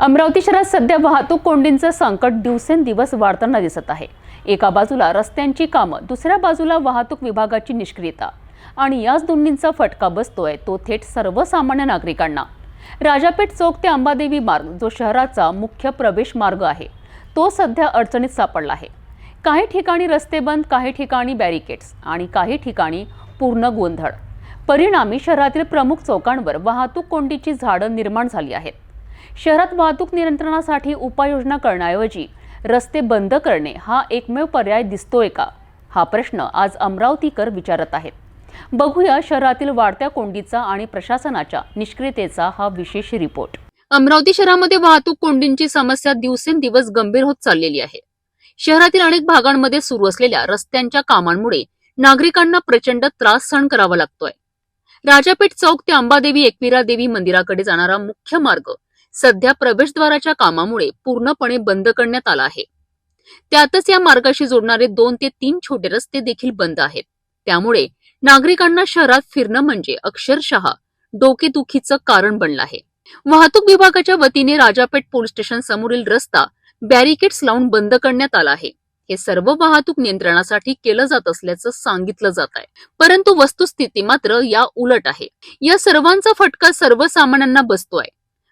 अमरावती शहरात सध्या वाहतूक कोंडींचं संकट दिवसेंदिवस वाढताना दिसत आहे. एका बाजूला रस्त्यांची कामं दुसऱ्या बाजूला वाहतूक विभागाची निष्क्रियता. आणि याच दोन्हींचा फटका बसतोय तो थेट सर्वसामान्य नागरिकांना. राजापेठ चौक ते अंबादेवी मार्ग जो शहराचा मुख्य प्रवेश मार्ग आहे तो सध्या अडचणीत सापडला आहे. काही ठिकाणी रस्ते बंद काही ठिकाणी बॅरिकेड्स आणि काही ठिकाणी पूर्ण गोंधळ. परिणामी शहरातील प्रमुख चौकांवर वाहतूक कोंडीची झाडं निर्माण झाली आहेत. शहरात वाहतूक नियंत्रणासाठी उपाययोजना करण्याऐवजी रस्ते बंद करणे हा एकमेव पर्याय दिसतोय का? हा प्रश्न आज अमरावतीकर विचारत आहेत. बघूया शहरातील वाढत्या कोंडीचा आणि प्रशासनाच्या निष्क्रियतेचा हा विशेष रिपोर्ट. अमरावती शहरामध्ये वाहतूक कोंडींची समस्या दिवसेंदिवस गंभीर होत चाललेली आहे. शहरातील अनेक भागांमध्ये सुरू असलेल्या रस्त्यांच्या कामांमुळे नागरिकांना प्रचंड त्रास सहन करावा लागतोय. राजापेठ चौक ते अंबादेवी एकविरा देवी मंदिराकडे जाणारा मुख्य मार्ग सध्या प्रवेशद्वाराच्या कामामुळे पूर्णपणे बंद करण्यात आला आहे. त्यातच या मार्गाशी जोडणारे दोन ते तीन छोटे रस्ते देखील बंद आहेत. त्यामुळे नागरिकांना शहरात फिरणं म्हणजे अक्षरशः डोकेदुखीचं कारण बनलं आहे. वाहतूक विभागाच्या वतीने राजापेठ पोलीस स्टेशन समोरील रस्ता बॅरिकेड्स लावून बंद करण्यात आला आहे. हे सर्व वाहतूक नियंत्रणासाठी केलं जात असल्याचं सांगितलं जात आहे. परंतु वस्तुस्थिती मात्र या उलट आहे. या सर्वांचा फटका सर्वसामान्यांना बसतोय.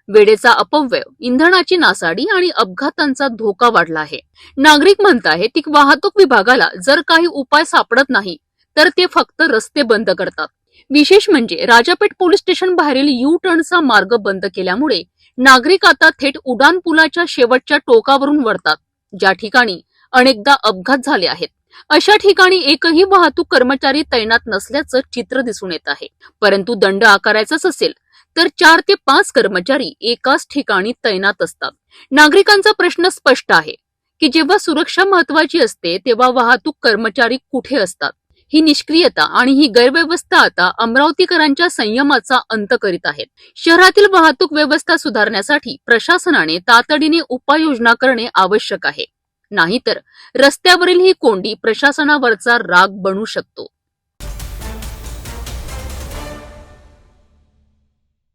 वेळेचा अपव्यय इंधनाची नासाडी आणि अपघातांचा धोका वाढला आहे. नागरिक म्हणत आहेत की वाहतूक विभागाला जर काही उपाय सापडत नाही तर ते फक्त रस्ते बंद करतात. विशेष म्हणजे राजापेठ पोलीस स्टेशन बाहेरील यू टर्नचा मार्ग बंद केल्यामुळे नागरिक आता थेट उडान पुलाच्या शेवटच्या टोकावरून वळतात ज्या ठिकाणी अनेकदा अपघात झाले आहेत. अशा ठिकाणी एकही वाहतूक कर्मचारी तैनात नसल्याचं चित्र दिसून येत आहे. परंतु दंड आकारायचाच असेल तर चार ते पाच कर्मचारी एकाच ठिकाणी तैनात असतात. नागरिकांचा प्रश्न स्पष्ट आहे की जेव्हा सुरक्षा महत्वाची असते तेव्हा वाहतूक कर्मचारी कुठे असतात? ही निष्क्रियता आणि ही गैरव्यवस्था आता अमरावतीकरांच्या संयमाचा अंत करीत आहेत. शहरातील वाहतूक व्यवस्था सुधारण्यासाठी प्रशासनाने तातडीने उपाययोजना करणे आवश्यक आहे. नाहीतर रस्त्यावरील ही कोंडी प्रशासनावरचा राग बनू शकतो.